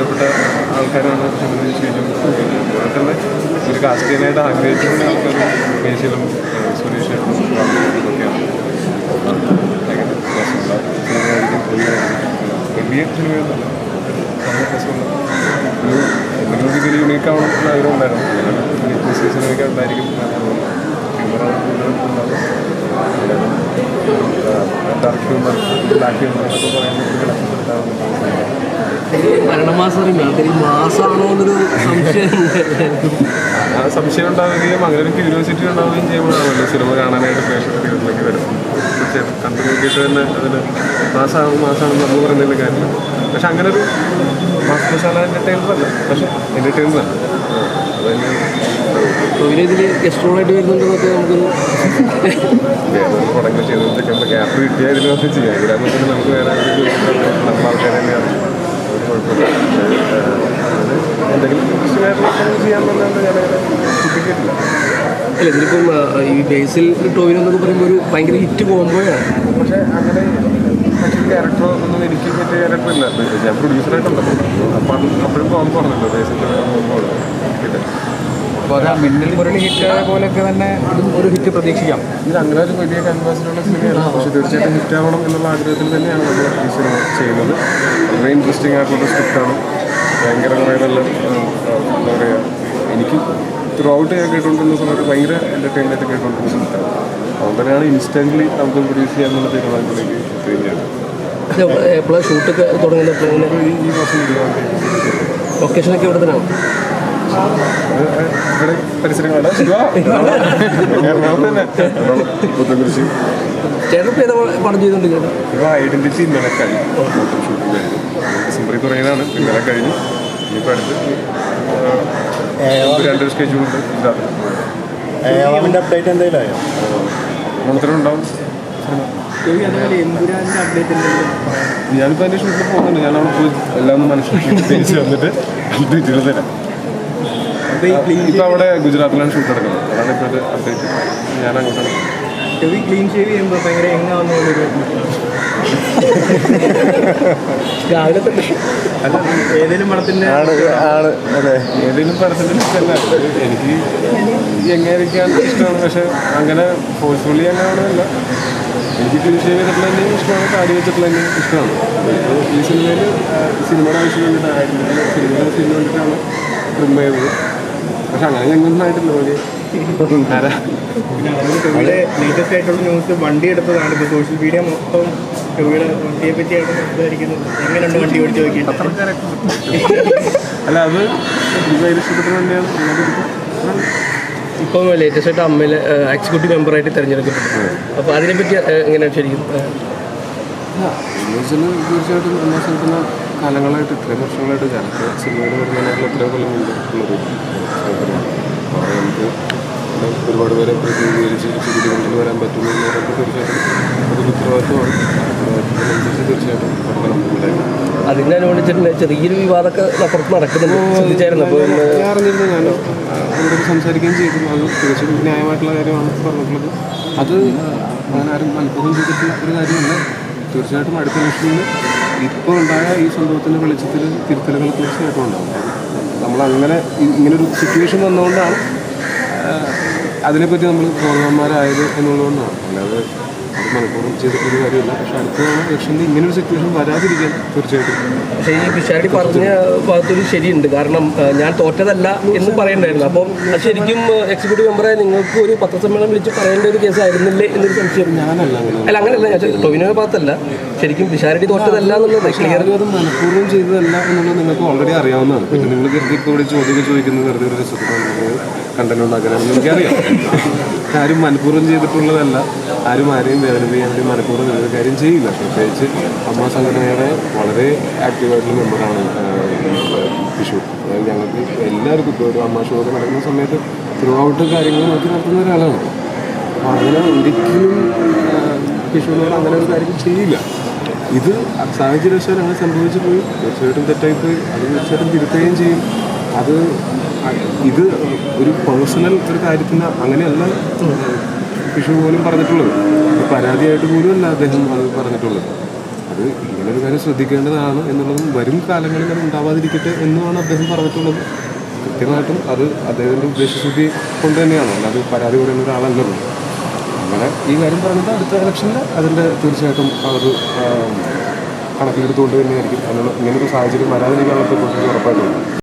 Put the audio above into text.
ബന്ധപ്പെട്ട ആൾക്കാരാണ് ശിവനും അതുപോലെ ഒരു കാസ്റ്റീനായിട്ട് ആഗ്രഹിച്ചുകൊണ്ട് ആൾക്കാർ മേശയിലും സുരേഷ് ഉണ്ടായിരുന്നു ഉണ്ടായിരിക്കും ഡാർക്ക് ഹ്യൂമർ ബ്ലാക്ക് ഹ്യൂമർ എന്നൊക്കെ മരണമാസം ഇതൊരു മാസമാണോ എന്നൊരു സംശയം സംശയം ഉണ്ടാവുകയും അങ്ങനെ ഒരു ക്യൂരിയോസിറ്റി ഉണ്ടാവുകയും ചെയ്യുമ്പോഴാണല്ലോ സിനിമ കാണാനായിട്ട് പ്രേക്ഷകർ തിയേറ്ററിലേക്ക് വരും തീർച്ചയായിട്ടും. കണ്ടു നോക്കിയിട്ട് തന്നെ അതിന് മാസമാണ് മാസമാണെന്ന് നമ്മൾ പറയുന്നതിന്റെ കാര്യം. പക്ഷെ അങ്ങനെ ഒരു മാസമസാല എന്റർടൈനർ അല്ല. പക്ഷെ എന്റർടൈനർ ആണ് ടോവിനെ ഇതിൽ ഗസ്ട്രോളായിട്ട് വരുന്നുണ്ടെന്നൊക്കെ നമുക്കൊരു പടങ്ങൾ ചെയ്തുകൊണ്ടൊക്കെ നമ്മൾ ഗ്യാപ്പ് കിട്ടിയാൽ വന്ന് ചെയ്യാം. ഗ്രാമത്തിൽ നമുക്ക് വേറെ നമ്മൾ ആൾക്കാർ തന്നെയാണ്. കുഴപ്പമില്ല. എന്തെങ്കിലും ഞാനങ്ങനെ ചിന്തിക്കില്ല അല്ല ഇതിലിപ്പം ഈ ബേസിൽ ടോവിനോ എന്നൊക്കെ പറയുമ്പോൾ ഒരു ഭയങ്കര ഹിറ്റ് പോകുമ്പോഴാണ് പക്ഷേ അങ്ങനെ അത് ആ മിന്നൽ മുരളി ഹിറ്റ് പോലെയൊക്കെ തന്നെ ഒരു ഹിറ്റ് പ്രതീക്ഷിക്കാം. ഇത് അങ്ങനെ ഒരു വലിയ ക്യാൻവാസിലുള്ള സിനിമയാണ് പക്ഷേ തീർച്ചയായിട്ടും ഹിറ്റ് ആവണം എന്നുള്ള ആഗ്രഹത്തിൽ തന്നെയാണ് നമ്മൾ ഈ സിനിമ ചെയ്യുന്നത്. വളരെ ഇൻട്രസ്റ്റിംഗ് ആയിട്ടുള്ള സ്ക്രിപ്റ്റാണ് ഭയങ്കര കുറേ നല്ല എന്താ പറയുക എനിക്ക് ത്രൂ ഔട്ട് ഞാൻ കേട്ടുകൊണ്ടിരുന്ന സമയത്ത് ഭയങ്കര എന്റർടൈൻമെന്റ് ആയിട്ട് കേട്ടുകൊണ്ടിരുന്ന സ്ക്രിപ്റ്റാണ് അതുകൊണ്ട് തന്നെയാണ് ഇൻസ്റ്റന്റ്ലി നമുക്ക് പ്രൊഡ്യൂസ് ചെയ്യാമെന്നുള്ള തീരുമാനത്തിലേക്ക് എത്തുകയാണ് എപ്പോഴാണ് ഷൂട്ടൊക്കെ തുടങ്ങുന്നത് അപ്പോൾ ഇങ്ങനെ ഈ ഈ മാസം ലൊക്കേഷനൊക്കെ ഇവിടെ തന്നെയാണ് ഇവിടെ ഇവ ഐഡന്റിറ്റി ഇന്നലെ കഴിഞ്ഞു ഡിസംബറിൽ തുടങ്ങിയതാണ് ഇനിയിപ്പോൾ അടുത്ത് രണ്ട് സ്കെഡ്യൂൾ ഉണ്ട് അപ്ഡേറ്റ് എന്തെങ്കിലും ആയോ ഞാനിപ്പോൾ അതിന്റെ ഷൂട്ടിൽ പോകുന്നുണ്ട്. ഞാൻ പോയി എല്ലാം മനസ്സിലാക്കി. തിരിച്ചു വന്നിട്ട്. ഡീറ്റെയിൽ തരാം. ഇപ്പം അവിടെ ഗുജറാത്തിലാണ് ഷൂട്ട് നടക്കുന്നത്. അതാണ് ഇപ്പോൾ അപ്ഡേറ്റ് ഞാൻ അങ്ങോട്ടാണ്. ക്ലീൻ ഷേവ് ചെയ്യുമ്പോൾ ഭയങ്കര എങ്ങാവുന്നൊരു രാവിലെ തന്നെ അല്ല ഏതെങ്കിലും പടത്തിന്റെ ഏതെങ്കിലും പടത്തിന്റെ ഇഷ്ടമല്ല എനിക്ക് എങ്ങനെയൊക്കെയാണ് ഇഷ്ടമാണ് പക്ഷെ അങ്ങനെ ഫോഴ്സ്ഫുള്ളി അല്ല. എനിക്ക് ക്ലീൻ ഷേവ് ചെയ്തിട്ടുള്ള തന്നെയും ഇഷ്ടമാണ് താടി വെച്ചിട്ടുള്ള തന്നെയും ഇഷ്ടമാണ്. ഈ സിനിമയിൽ സിനിമയുടെ ആവശ്യം വേണ്ടിയിട്ടായിരുന്നു സിനിമയുടെ സിനിമ വേണ്ടിയിട്ടാണ് ട്രിം ചെയ്തത്. പക്ഷെ അങ്ങനെ ഞങ്ങളൊന്നും ആയിട്ടില്ല വലിയ ലേറ്റസ്റ്റ് ആയിട്ടുള്ള ന്യൂസ് വണ്ടി എടുത്തതാണ്. ഇപ്പോൾ സോഷ്യൽ മീഡിയ മൊത്തം ടൊവിയുടെ വണ്ടിയെ പറ്റിയാണ് സംസാരിക്കുന്നത് എങ്ങനെയുണ്ട് വണ്ടി ഓടിച്ച് അല്ല അത് ഇഷ്ടപ്പെട്ട ഇപ്പം ലേറ്റസ്റ്റ് ആയിട്ട് അമ്മയിൽ എക്സിക്യൂട്ടീവ് മെമ്പറായിട്ട് തിരഞ്ഞെടുക്കപ്പെട്ടു. അപ്പോൾ അതിനെപ്പറ്റി എങ്ങനെയാണ് ശരിക്കും തീർച്ചയായിട്ടും കാലങ്ങളായിട്ട് ഇത്രയും വർഷങ്ങളായിട്ട് ഞാനൊക്കെ സിനിമയിൽ വരുന്നതിനേക്കാൾ എത്രയോ കൊല്ലം കൊണ്ടിട്ടുള്ളൊരു അപ്പോൾ നമുക്ക് ഒരുപാട് പേരെ പ്രതിനിധീകരിച്ച് ചിരി കൊണ്ടു വരാൻ പറ്റുന്നു എന്ന് പറയുമ്പോൾ തീർച്ചയായിട്ടും അതൊരു ഉത്തരവാദിത്വമാണ് ഉത്തരവാദിത്തത്തിനനുസരിച്ച് തീർച്ചയായിട്ടും പഠനം ഉണ്ടായിരുന്നു അതിനനുബന്ധിച്ചിട്ട് ചെറിയൊരു വിവാദമൊക്കെ അപ്പുറത്ത് നടക്കുന്നുണ്ട്. ശ്രദ്ധിച്ചായിരുന്നു അപ്പോൾ ഞാൻ അറിഞ്ഞിരുന്നു ഞാൻ അവരോട് സംസാരിക്കുകയും ചെയ്തു അത് തികച്ചും ന്യായമായിട്ടുള്ള കാര്യമാണ് പറഞ്ഞിട്ടുള്ളത്. അത് അങ്ങനെ ആരും മനഃപൂർവം ചെയ്തിട്ടുള്ള ഒരു കാര്യമല്ല. തീർച്ചയായിട്ടും അടുത്ത ഇലക്ഷനിൽ ഇപ്പോൾ ഉണ്ടായ ഈ സംഭവത്തിന്റെ വെളിച്ചത്തിൽ തിരുത്തലുകൾ തീർച്ചയായിട്ടും ഉണ്ടാവും നമ്മൾ അങ്ങനെ ഇങ്ങനൊരു സിറ്റുവേഷൻ വന്നുകൊണ്ടാണ് അതിനെപ്പറ്റി നമ്മൾ ബോധവാന്മാരായത് എന്നുള്ളതുകൊണ്ടാണ്. അല്ലാതെ മനഃപൂർവം ചെയ്തിട്ടൊരു കാര്യമില്ല. പക്ഷേ അടുത്ത തവണ ഇലക്ഷനിൽ ഒരു സിറ്റുവേഷൻ വരാതിരിക്കാൻ തീർച്ചയായിട്ടും പക്ഷേ ഈ പിഷാടി പറഞ്ഞ ഭാഗത്തൊരു ശരിയുണ്ട്. കാരണം ഞാൻ തോറ്റതല്ല എന്ന് പറയണ്ടായിരുന്നു അപ്പം അത് ശരിക്കും എക്സിക്യൂട്ടീവ് മെമ്പറെ നിങ്ങൾക്ക് ഒരു പത്രസമ്മേളനം വിളിച്ച് പറയേണ്ട ഒരു കേസായിരുന്നില്ലേ എന്നൊരു സംശയം. ഞാനല്ല അല്ല അങ്ങനെയല്ല. ഞാൻ ടൊവിനോയുടെ ഭാഗത്തല്ല. ശരിക്കും പിഷാരടി തോറ്റതല്ല എന്നുള്ളത് ക്ലിയർ അത് മനഃപൂർവം ചെയ്തതല്ല എന്നുള്ളത് നിങ്ങൾക്ക് ഓൾറെഡി അറിയാവുന്നതാണ്. പിന്നെ നിങ്ങൾ ഇപ്പോൾ ഇവിടെ ചോദ്യം ചോദിക്കുന്നത് വെറുതെ ഒരു രസത്തിന് കണ്ടന്റ് ഉണ്ടാക്കാനാണ് എനിക്കറിയാം. ആരും മനഃപൂർവം ചെയ്തിട്ടുള്ളതല്ല. ആരും ആരെയും വേദനിപ്പിക്കാൻ വേണ്ടി മനഃപൂർവം ഒരു കാര്യം ചെയ്യില്ല പ്രത്യേകിച്ച് അമ്മ സംഘടനയുടെ വളരെ ആക്റ്റീവായിട്ടുള്ള മെമ്പറാണ് വിഷു. അതായത് ഞങ്ങൾക്ക് എല്ലാവർക്കും ഇപ്പോൾ ഒരു അമ്മ ഷോ ഒക്കെ നടക്കുന്ന സമയത്ത് ത്രൂ ഔട്ട് കാര്യങ്ങൾ നോക്കി നടത്തുന്ന ഒരാളാണ്. അപ്പോൾ അങ്ങനെ ഒരിക്കലും വിഷുവിനോട് അങ്ങനെ ഒരു കാര്യം ചെയ്യില്ല. ഇത് സാഹചര്യവശാൽ അങ്ങനെ സംഭവിച്ചു പോയി തീർച്ചയായിട്ടും തെറ്റായിപ്പോയി അത് തീർച്ചയായിട്ടും തിരുത്തുകയും ചെയ്യും. അത് ഇത് ഒരു പേഴ്സണൽ ഒരു കാര്യത്തിന് അങ്ങനെയല്ല വിഷു പോലും പറഞ്ഞിട്ടുള്ളത്. പരാതിയായിട്ട് പോലും അല്ല അദ്ദേഹം അത് പറഞ്ഞിട്ടുള്ളത്. അത് ഇങ്ങനൊരു കാര്യം ശ്രദ്ധിക്കേണ്ടതാണ് എന്നുള്ളതും വരും കാലങ്ങളിൽ അത് ഉണ്ടാവാതിരിക്കട്ടെ എന്നുമാണ് അദ്ദേഹം പറഞ്ഞിട്ടുള്ളത്. കൃത്യമായിട്ടും അത് അദ്ദേഹത്തിന്റെ ഉദ്ദേശശുദ്ധി കൊണ്ട് തന്നെയാണ്. അല്ലാതെ പരാതി പറയുന്ന ഒരാളല്ലല്ലോ. അങ്ങനെ ഈ കാര്യം പറഞ്ഞത് അടുത്ത ഇലക്ഷനിൽ അതിന്റെ തീർച്ചയായിട്ടും അവർ കണക്കിലെടുത്തുകൊണ്ട് തന്നെയായിരിക്കും. അതിനുള്ള ഇങ്ങനൊരു സാഹചര്യം വരാതിരിക്കാനുള്ള ഉറപ്പായിട്ടുള്ളത് ഉറപ്പായിട്ടും